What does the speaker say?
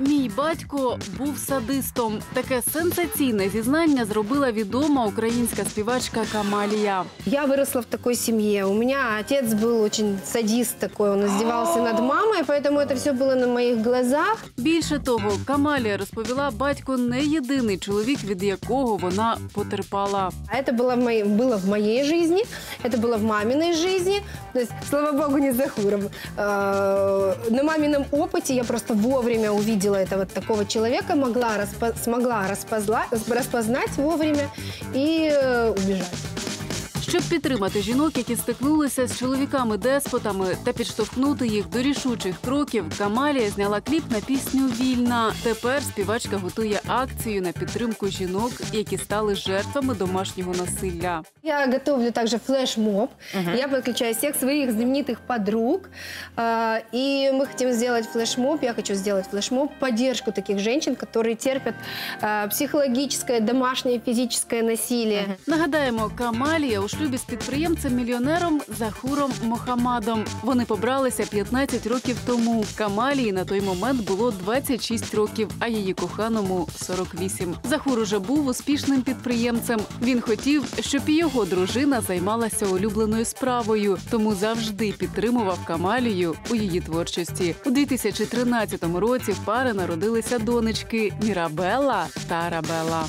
Мій батько був садистом. Таке сенсаційне зізнання зробила відома українська співачка Камалія. Я выросла в такой семье. У меня отец был очень садист такой, он издевался над мамой, поэтому это все было на моих глазах. Більше того, Камалія розповіла, батько не єдиний чоловік, від якого вона потерпала. А это было в, моей, было в моей жизни, это было в маминой жизни. То есть, слава богу, не за хуром. Э, На мамином опыте я просто вовремя увидела этого такого человека, могла распо- смогла распозла- распознать вовремя и э, убежать. Щоб підтримати жінок, які стикнулися з чоловіками-деспотами та підштовхнути їх до рішучих кроків, Камалія зняла кліп на пісню Вільна. Тепер співачка готує акцію на підтримку жінок, які стали жертвами домашнього насилля. Я готовлю также флешмоб. Я подключаю всех своих знаменитых подруг. Э, И мы хотим сделать флешмоб. Я хочу сделать флешмоб в поддержку таких женщин, которые терпят э, психологическое, домашнее, физическое насилие. Нагадаємо, Камалія у шлюбі з підприємцем-мільйонером Захуром Мохамадом. Вони побралися 15 років тому. Камалії на той момент було 26 років, а її коханому 48. Захур уже був успішним підприємцем. Він хотів, щоб і його дружина займалася улюбленою справою, тому завжди підтримував Камалію у її творчості. У 2013 році в пари народилися донечки Мірабелла та Арабелла.